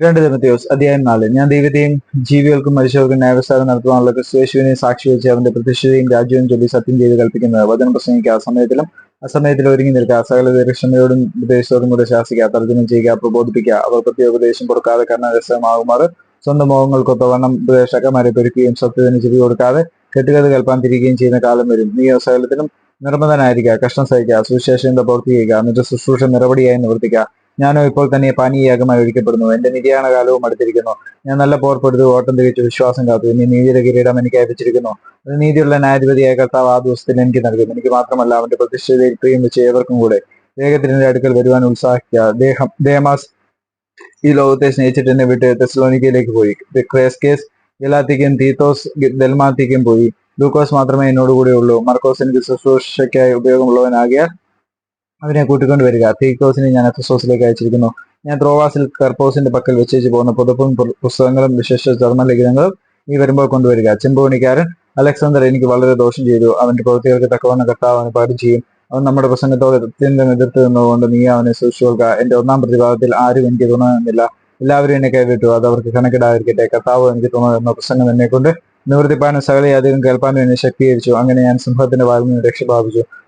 രണ്ട് തിമത്തിയോസ് അധ്യായം നാല്. ഞാൻ ദൈവത്തെയും ജീവികൾക്കും മനുഷ്യർക്കും ന്യായവിസ്താരം നടത്തുവാനുള്ള ക്രിസ്തുവേശുവിനെ സാക്ഷി വെച്ച് അവന്റെ പ്രതിഷ്ഠയും രാജ്യവും ചൊല്ലി സത്യം ചെയ്ത് കൽപ്പിക്കുന്നത് വചനം പ്രസംഗിക്കുക. ആ സമയത്തിലും അസമയത്തിൽ ഒരുങ്ങി നിൽക്കുക. സകല ദീർഘക്ഷമയോടും ഉപദേശത്തോടും കൂടെ ശാസിക്കുക. തർജനം ചെയ്യുക പ്രബോധിപ്പിക്കുക. അവർ പ്രത്യേക ഉപദേശം കൊടുക്കാതെ കർണരസമാകുമാറ്. സ്വന്തം മോഹങ്ങൾക്കൊത്തവണ്ണം ഉപദേശക്കന്മാരെ പെരുക്കുകയും സത്യത്തിന് ചെവി കൊടുക്കാതെ കെട്ടുകഥ കൽപ്പാൻ തിരികുകയും ചെയ്യുന്ന കാലം വരും. നീ സകലത്തിലും നിർബന്ധനായിരിക്കുക. കഷ്ടം സഹിക്കുക. സുവിശേഷം പ്രവർത്തിക്കുക ചെയ്യുക. നിന്റെ ശുശ്രൂഷ നിറപടിയായി നിവർത്തിക്കുക. ഞാനോ ഇപ്പോൾ തന്നെ പാനീയാഗമായി ഒഴിക്കപ്പെടുന്നു എന്റെ നിര്യാണ കാലവും അടുത്തിരിക്കുന്നു. ഞാൻ നല്ല പോർപ്പെടുത്തു ഓട്ടം തികച്ചു വിശ്വാസം കാത്തു. ഇനി നീതിയുടെ കിരീടം എനിക്ക് അയപ്പിച്ചിരിക്കുന്നു. അത് നീതിയുള്ള ന്യായാധിപതിയായ കർത്താവ് ആ ദിവസത്തിൽ എനിക്ക് നൽകുന്നു. എനിക്ക് മാത്രമല്ല അവന്റെ പ്രതിഷ്ഠയിൽ പ്രിയം വെച്ച് ഏവർക്കും കൂടെ. വേഗത്തിന്റെ അടുക്കൽ വരുവാൻ ഉത്സാഹിക്കുക. ദേഹം ദേമാസ് ഈ ലോകത്തെ സ്നേഹിച്ചിട്ട് എന്നെ വിട്ട് തെസ്ലോനിക്കയിലേക്ക് പോയി. ക്രേസ്കേസ് ഗലാത്തിക്കും തീത്തോസ് ദൽമാത്തിക്കും പോയി. ലൂക്കോസ് മാത്രമേ എന്നോട് കൂടെ ഉള്ളൂ. മർക്കോസ് എനിക്ക് ശുശ്രൂഷയ്ക്കായി ഉപയോഗമുള്ളവനാകിയാൽ അവനെ കൂട്ടിക്കൊണ്ട് വരിക. തീക്കോസിനെ ഞാൻ എഫസോസിലേക്ക് അയച്ചിരിക്കുന്നു. ഞാൻ ത്രോവാസിൽ കർപ്പോസിന്റെ പക്കൽ വെച്ചേച്ച് പോകുന്ന പുതപ്പും പുസ്തകങ്ങളും വിശേഷ ജർമ്മൻ ലിഖിതങ്ങളും ഈ വരുമ്പോൾ കൊണ്ടുവരിക ചെമ്പുപണിക്കാരൻ അലക്സാണ്ടർ എനിക്ക് വളരെ ദോഷം ചെയ്തു. അവന്റെ പ്രവൃത്തികൾക്ക് തക്കവണ്ണ കർത്താവ് അവന് പാടും ചെയ്യും. അവൻ നമ്മുടെ പ്രസംഗത്തോട് അത്യന്തം എതിർത്ത് നിന്നുകൊണ്ട് നീ അവനെ സൂക്ഷിച്ചുകൊള്ളുക എന്റെ ഒന്നാം പ്രതിഭാഗത്തിൽ ആരും എനിക്ക് തോന്നുന്നില്ല എല്ലാവരും എന്നെ കൈവിട്ടു. അത് അവർക്ക് കണക്കിടാതിരിക്കട്ടെ. കർത്താവ് എനിക്ക് തോന്നുന്ന പ്രസംഗം എന്നെ കൊണ്ട് നിവൃത്തിപ്പാനും സകലയധികം കേൾപ്പാനും എന്നെ ശക്തീകരിച്ചു. അങ്ങനെ ഞാൻ സിംഹത്തിന്റെ വാലിൽ നിന്ന് രക്ഷ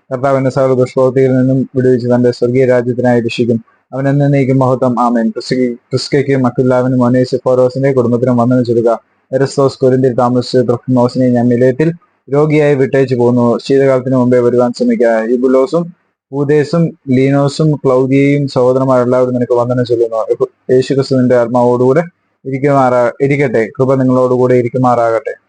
പ്രാപിച്ചു കർത്താവ് എന്നെ സകല ദുഷ്പ്രവൃത്തിയിൽ നിന്നും വിടുവിച്ച് തന്റെ സ്വർഗീയ രാജ്യത്തിനായി രക്ഷിക്കും. അവൻ എന്നേക്കും മഹത്വം. ആമേൻ. ക്രിസ്കയ്ക്കും മക്കുല്ലാവിനും ഒനേസ് ഫോറോസിന്റെ കുടുംബത്തിനും വന്ദനം ചൊല്ലുക. എരസ്തോസ് കൊരിന്തിൽ താമസിച്ച് ത്രഫ്മോസിനെ ഞാൻ നിലയത്തിൽ രോഗിയായി വിട്ടയച്ചു പോകുന്നു. ശീതകാലത്തിന് മുമ്പേ വരുവാൻ ശ്രമിക്കുക. ഇബുലോസും പൂതേസും ലീനോസും ക്ലൗദിയയും സഹോദരന്മാരെല്ലാവരും നിനക്ക് വന്ദനം ചൊല്ലുന്നു. യേശുക്രിസ്തുവിന്റെ ആത്മാവോടുകൂടെ ഇരിക്കുമാറാ ഇരിക്കട്ടെ. കൃപ നിങ്ങളോടുകൂടെ ഇരിക്കുമാറാകട്ടെ.